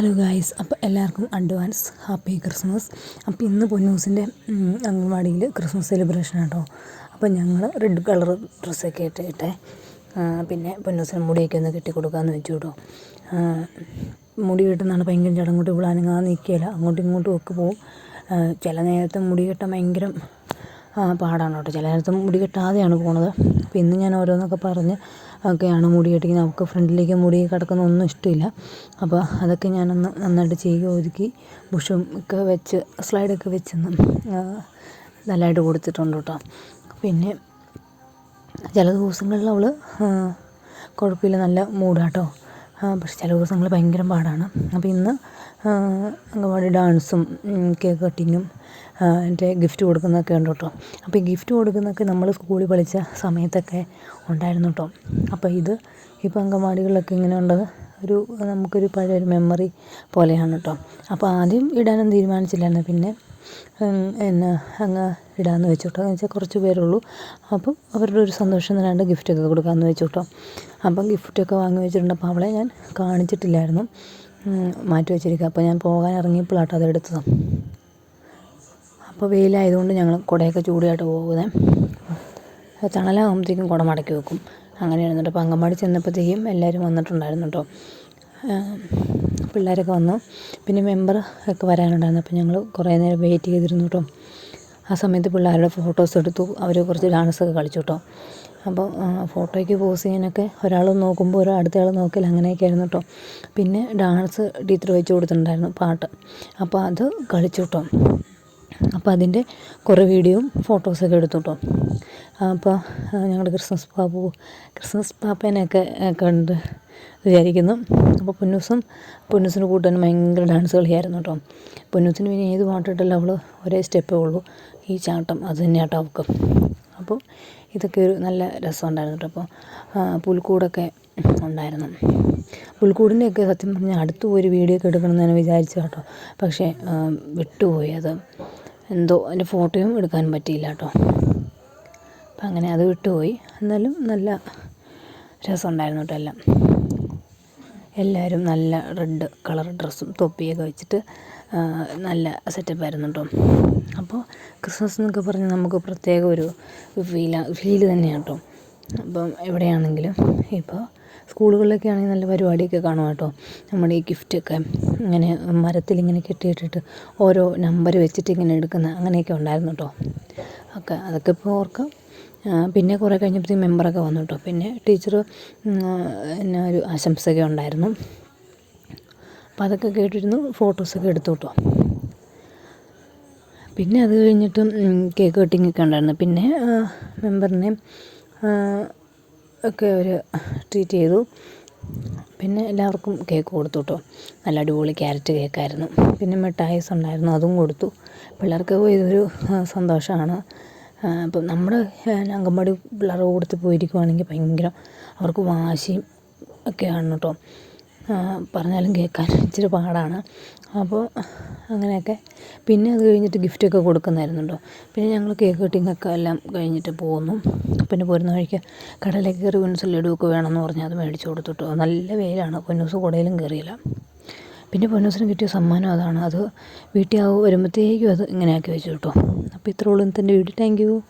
Hello guys അപ്പോൾ എല്ലാവർക്കും advance happy Christmas അപ്പോൾ ഇന്ന് പൊന്നൂസിന്റെ അംഗൻവാടിയിൽ ക്രിസ്മസ് സെലിബ്രേഷൻ കേട്ടോ അപ്പോൾ ഞങ്ങൾ റെഡ് കളർ ഡ്രസ്സൊക്കെ ഇട്ടിട്ടെ പിന്നെ പൊന്നൂസിന് മുടിയൊക്കെ ഒന്ന് കെട്ടി കൊടുക്കാമെന്ന് വെച്ചു കേട്ടോ മുടി കെട്ടുന്നതാണ് ഭയങ്കര ചടങ്ങോട്ട് ഇവിടെ അനങ്ങാതെ നിൽക്കുകയില്ല അങ്ങോട്ടും ഇങ്ങോട്ടും ഒക്കെ പോവും. ചില നേരത്തെ മുടി കെട്ടാൻ ഭയങ്കര പാടാണ് കേട്ടോ ചില നേരത്ത് മുടി കെട്ടാതെയാണ് പോണത്. അപ്പോൾ ഇന്ന് ഞാൻ ഓരോന്നൊക്കെ പറഞ്ഞ് ഒക്കെയാണ് മുടി കെട്ടിക്കുന്നത്. അവൾക്ക് ഫ്രണ്ടിലേക്ക് മുടി കിടക്കുന്ന ഒന്നും ഇഷ്ടമില്ല. അപ്പോൾ അതൊക്കെ ഞാനൊന്ന് നന്നായിട്ട് ചെയ്യുക ഒതുക്കി ബുഷും ഒക്കെ വെച്ച് സ്ലൈഡൊക്കെ വെച്ചൊന്ന് നല്ലതായിട്ട് കൊടുത്തിട്ടുണ്ട് കേട്ടോ. പിന്നെ ചില ദിവസങ്ങളിൽ അവൾ കുഴപ്പമില്ല. നല്ല മൂഡാട്ടോ പക്ഷെ ചില ദിവസങ്ങൾ ഭയങ്കര പാടാണ്. അപ്പോൾ ഇന്ന് അംഗൻവാടി ഡാൻസും കേക്ക് കട്ടിങ്ങും എന്റെ ഗിഫ്റ്റ് കൊടുക്കുന്നതൊക്കെ ഉണ്ട് കേട്ടോ. അപ്പോൾ ഈ ഗിഫ്റ്റ് കൊടുക്കുന്നതൊക്കെ നമ്മൾ സ്കൂളിൽ പഠിച്ച സമയത്തൊക്കെ ഉണ്ടായിരുന്നു കേട്ടോ. അപ്പോൾ ഇത് ഇപ്പോൾ അംഗൻവാടികളിലൊക്കെ ഇങ്ങനെ ഉള്ളത് ഒരു നമുക്കൊരു പഴയ ഒരു മെമ്മറി പോലെയാണ് കേട്ടോ. അപ്പോൾ ആദ്യം ഇടാനൊന്നും തീരുമാനിച്ചില്ലായിരുന്നു. പിന്നെ എന്നാ അങ്ങ് ഇടാമെന്ന് വെച്ചു കേട്ടോ എന്ന് വെച്ചാൽ കുറച്ച് പേരുള്ളൂ. അപ്പം അവരുടെ ഒരു സന്തോഷം തരാണ്ട് ഗിഫ്റ്റൊക്കെ കൊടുക്കാമെന്ന് വെച്ചു കേട്ടോ അപ്പം ഗിഫ്റ്റൊക്കെ വാങ്ങി വെച്ചിട്ടുണ്ട് അപ്പോൾ അവളെ ഞാൻ കാണിച്ചിട്ടില്ലായിരുന്നു. മാറ്റി വെച്ചിരിക്കുക അപ്പോൾ ഞാൻ പോകാൻ ഇറങ്ങിയപ്പോഴാട്ടോ അതെടുത്തത് അപ്പോൾ വെയിലായതുകൊണ്ട് ഞങ്ങൾ കുടയൊക്കെ ചൂടിയായിട്ട് പോകുന്നത് തണലാകുമ്പോഴത്തേക്കും കുട മടക്കി വെക്കും. അങ്ങനെ കേട്ടോ അപ്പോൾ അങ്കമാടി ചെന്നപ്പോഴത്തേക്കും എല്ലാവരും വന്നിട്ടുണ്ടായിരുന്നു കേട്ടോ പിള്ളേരൊക്കെ വന്നു. പിന്നെ മെമ്പർ ഒക്കെ വരാനുണ്ടായിരുന്നു. അപ്പോൾ ഞങ്ങൾ കുറേ നേരം വെയിറ്റ് ചെയ്തിരുന്നു കേട്ടോ ആ സമയത്ത് പിള്ളേരുടെ ഫോട്ടോസ് എടുത്തു. അവർ കുറച്ച് ഡാൻസൊക്കെ കളിച്ചു കേട്ടോ അപ്പോൾ ഫോട്ടോയ്ക്ക് പോസ് ചെയ്യാനൊക്കെ ഒരാൾ നോക്കുമ്പോൾ ഒരാൾ അടുത്തയാൾ നോക്കില്ല അങ്ങനെയൊക്കെ ആയിരുന്നു കേട്ടോ പിന്നെ ഡാൻസ് ടീച്ചർ വെച്ച് കൊടുത്തിട്ടുണ്ടായിരുന്നു പാട്ട്. അപ്പോൾ അത് കളിച്ചു കേട്ടോ അപ്പോൾ അതിന്റെ കുറേ വീഡിയോയും ഫോട്ടോസൊക്കെ എടുത്തു കേട്ടോ അപ്പോൾ ഞങ്ങൾ ക്രിസ്മസ് പാപ്പു ക്രിസ്മസ് പാപ്പേനെയൊക്കെ കണ്ട് വിചാരിക്കുന്നു. അപ്പോൾ പൊന്നൂസും പൊന്നൂസിന്റെ കൂട്ടുകാരനും ഭയങ്കര ഡാൻസ് കളിയായിരുന്നു കേട്ടോ. പൊന്നൂസിന് പിന്നെ ഏത് പാട്ടിട്ടല്ല അവൾ ഒരേ സ്റ്റെപ്പേ ഉള്ളൂ. ഈ ചാട്ടം അത് തന്നെ ആട്ടോ അവൾക്ക്. അപ്പോൾ ഇതൊക്കെ ഒരു നല്ല രസം ഉണ്ടായിരുന്നു കേട്ടോ. അപ്പോൾ പുൽക്കൂടൊക്കെ ഉണ്ടായിരുന്നു. പുൽക്കൂടിന്റെയൊക്കെ സത്യം പറഞ്ഞാൽ അടുത്ത് പോയി ഒരു വീഡിയോ ഒക്കെ എടുക്കണമെന്ന് ഞാൻ വിചാരിച്ചു കേട്ടോ. പക്ഷേ വിട്ടുപോയി. അത് എന്തോ അതിന്റെ ഫോട്ടോയും എടുക്കാൻ പറ്റിയില്ല കേട്ടോ. അപ്പം അങ്ങനെ അത് വിട്ടുപോയി. എന്നാലും നല്ല രസമുണ്ടായിരുന്നു കേട്ടോ എല്ലാം. എല്ലാവരും നല്ല റെഡ് കളർ ഡ്രസ്സും തൊപ്പിയൊക്കെ വെച്ചിട്ട് നല്ല സെറ്റപ്പായിരുന്നു കേട്ടോ. അപ്പോൾ ക്രിസ്മസ് എന്നൊക്കെ പറഞ്ഞ് നമുക്ക് പ്രത്യേക ഒരു ഫീല ഫീൽ തന്നെയാണ് കേട്ടോ. അപ്പം എവിടെയാണെങ്കിലും ഇപ്പോൾ സ്കൂളുകളിലൊക്കെ ആണെങ്കിൽ നല്ല പരിപാടിയൊക്കെ കാണും കേട്ടോ. നമ്മുടെ ഈ ഗിഫ്റ്റൊക്കെ ഇങ്ങനെ മരത്തിൽ ഇങ്ങനെ കെട്ടിയിട്ടിട്ട് ഓരോ നമ്പർ വെച്ചിട്ട് ഇങ്ങനെ എടുക്കുന്ന അങ്ങനെയൊക്കെ ഉണ്ടായിരുന്നു കേട്ടോ. ഒക്കെ അതൊക്കെ ഇപ്പോൾ ഓർക്കാം. പിന്നെ കുറേ കഴിഞ്ഞപ്പോഴത്തേക്കും മെമ്പറൊക്കെ വന്നു കേട്ടോ. പിന്നെ ടീച്ചർ എന്നാ ഒരു ആശംസയൊക്കെ ഉണ്ടായിരുന്നു. അപ്പോൾ അതൊക്കെ കേട്ടിരുന്നു ഫോട്ടോസൊക്കെ എടുത്തു കേട്ടോ. പിന്നെ അത് കഴിഞ്ഞിട്ട് കേക്ക് കട്ടിങ് ഒക്കെ ഉണ്ടായിരുന്നു. പിന്നെ മെമ്പറിനെ ഒക്കെ അവർ ട്രീറ്റ് ചെയ്തു. പിന്നെ എല്ലാവർക്കും കേക്ക് കൊടുത്തു കേട്ടോ. നല്ല അടിപൊളി ക്യാരറ്റ് കേക്കായിരുന്നു. പിന്നെ മിഠായിസ് ഉണ്ടായിരുന്നു അതും കൊടുത്തു. പിള്ളേർക്ക് ഇതൊരു സന്തോഷമാണ്. ഇപ്പം നമ്മുടെ അംഗൻവാടി പിള്ളേരുടെ കൂട്ടത്തിൽ പോയിരിക്കുവാണെങ്കിൽ ഭയങ്കര അവർക്ക് വാശിയും ഒക്കെയാണ് കേട്ടോ. പറഞ്ഞാലും കേൾക്കാൻ ഇച്ചിരി പാടാണ്. അപ്പോൾ അങ്ങനെയൊക്കെ. പിന്നെ അത് കഴിഞ്ഞിട്ട് ഗിഫ്റ്റൊക്കെ കൊടുക്കുന്നായിരുന്നു കേട്ടോ. പിന്നെ ഞങ്ങൾ കേക്ക് കട്ടിങ്ങൊക്കെ എല്ലാം കഴിഞ്ഞിട്ട് പോന്നു. പിന്നെ പോരുന്ന വഴിക്ക് കടയിലേക്ക് കയറി പൊന്നൂസ് ലഡുവൊക്കെ വേണമെന്ന് പറഞ്ഞാൽ അത് മേടിച്ച് കൊടുത്തു കേട്ടോ. നല്ല വെയിലാണ്. പൊന്നൂസ് കുടയിലും കയറിയില്ല. പിന്നെ പൊന്നൂസിന് കിട്ടിയ സമ്മാനം അതാണ്. അത് വീട്ടിൽ വരുമ്പോഴത്തേക്കും അത് ഇങ്ങനെയാക്കി വെച്ചു കേട്ടോ. അപ്പോൾ ഇത്രയേ ഉള്ളൂ. ഇന്നത്തെ എന്റെ വീഡിയോ താങ്ക് യു